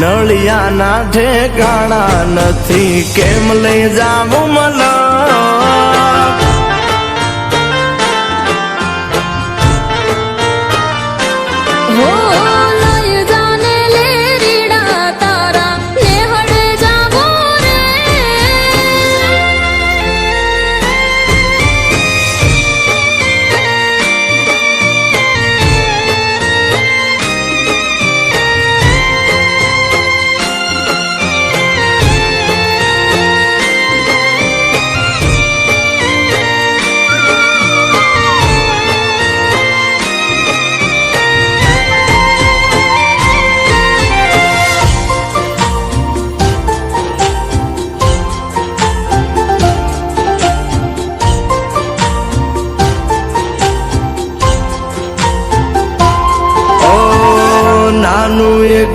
નળિયાના ઠેકાણા નથી. કેમ લઈ જાવું મલા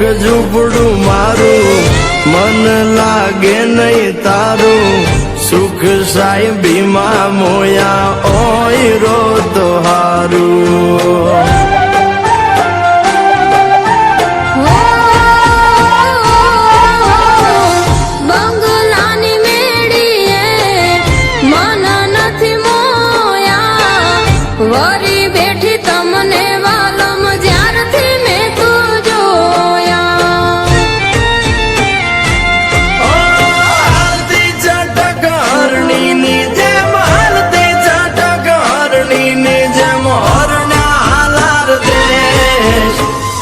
એક ઝૂંપડું મારું. મન લાગે નહીં તારું. સુખ સાહેબીમાં મોયા ઓય રો તો હારું. વરી બેઠી તમને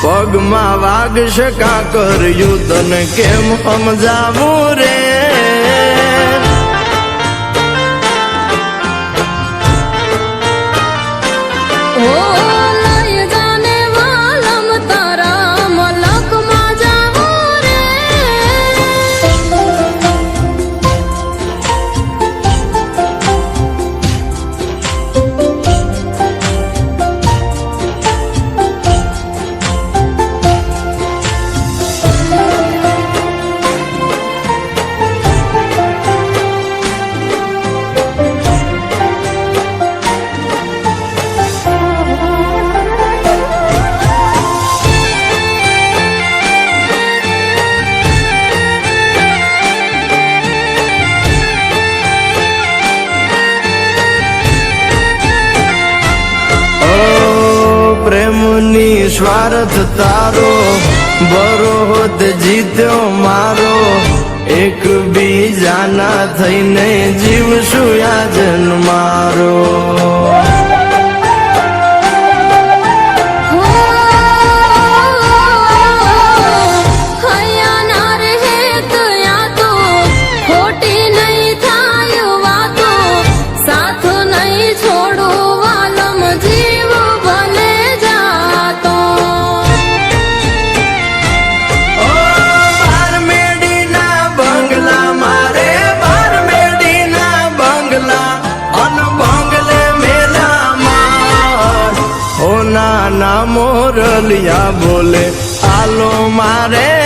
પગમાં શકા કર્યું તને કેમ સમજાવું રે? પ્રેમની સ્વાર્થ તારો. બરોત જીત્યો મારો. એક બીજાના થઈને જીવશું યાજન મારો না বলে আলো মারে